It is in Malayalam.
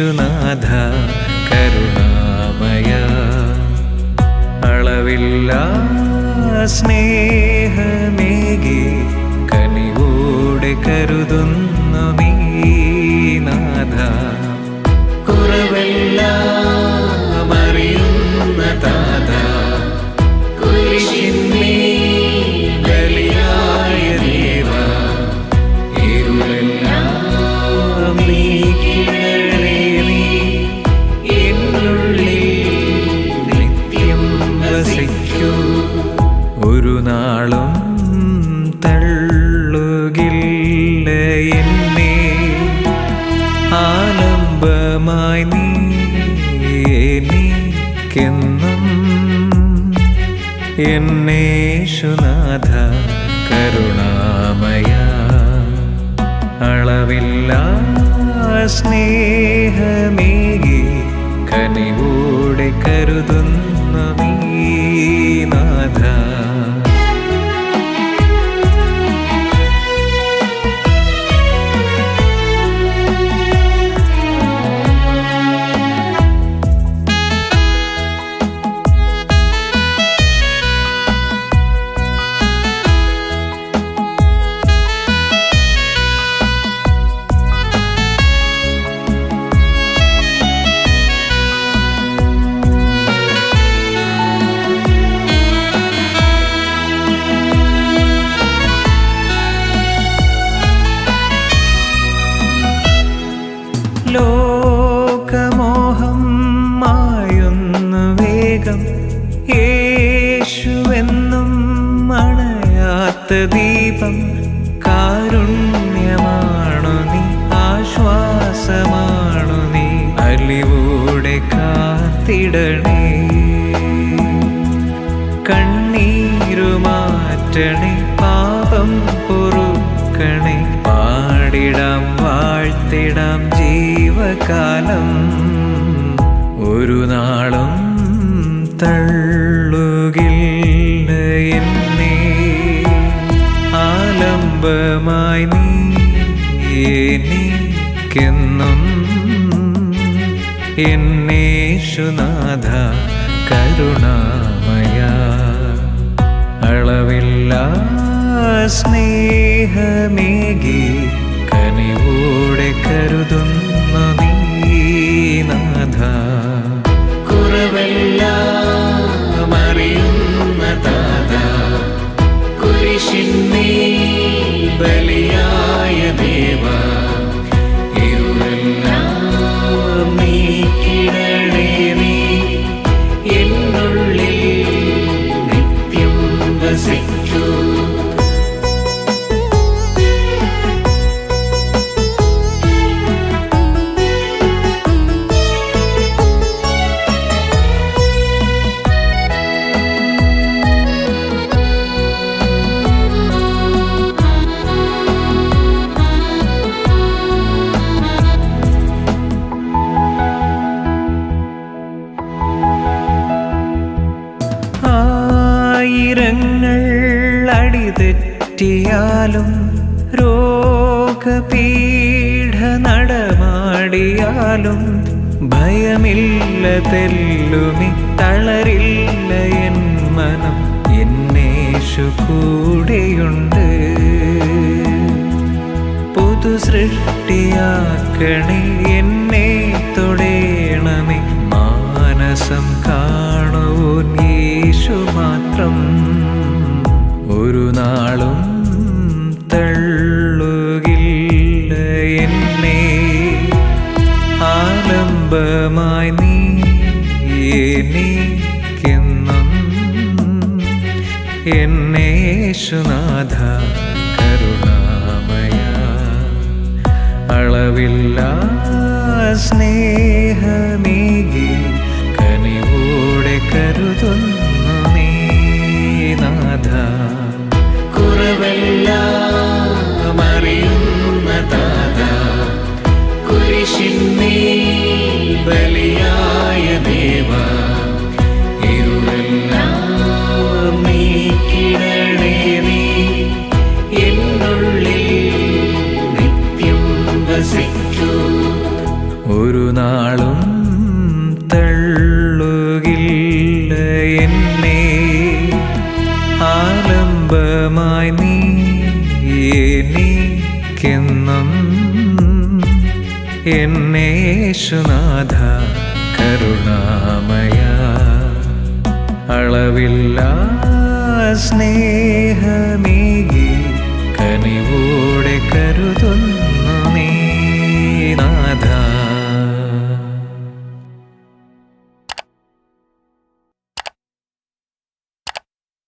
എന്നേശുനാഥ കരുണാമയ. അളവില്ല സ്നേഹമേകി കനിവോടെ കരുതുന്നു എനിക്കെന്നും എന്നേശുനാഥ കരുണാമയ. അളവില്ല സ്നേഹമേകി കനിവോടെ കരുതുന്നു ദീപം കാരുണ്യമാണു നീ ആശ്വാസമാണു നീ. അലിവൂടെ കാത്തിടണേ. കണ്ണീരുമാറ്റണേ പാപം പൊറുക്കണേ. പാടിടാം വാഴ്ത്തിടാം ജീവകാലം. ഒരു നാളും തള്ളുകില്ല എനിക്കെന്നും എന്നേശുനാഥ കരുണാമയ. അളവില്ല സ്നേഹമേകി കനിവോടെ കരുതുന്ന നീ നാഥ. കുറവെല്ലാം അറിയുന്ന താത. ബലി ബലിയായ അടിതെറ്റിയാലും രോഗപീഠ നടമാടിയാലും ഭയമില്ല തെല്ലുമി തളരില്ല എൻ മനം. എന്നേശു കൂടെയുണ്ട്. പുതു സൃഷ്ടിയാക്കണേ എന്നെ തൊടേണമേ. മാനസം കാണോ യേശു മാത്രം. ഒരു നാളും തള്ളുകില്ല എന്നെ. ആലംബമായി നീ എനിക്കെന്നും കരുണാമയ. അളവില്ല സ്നേഹമേകി കനിവോടെ കരുതുന്നു. ഒരു നാളും തള്ളുകില്ല എന്നെ. ആലംബമായി നീ എനിക്കെന്നും എന്നേശുനാഥ കരുണാമയ അളവില്ല സ്നേഹമേകി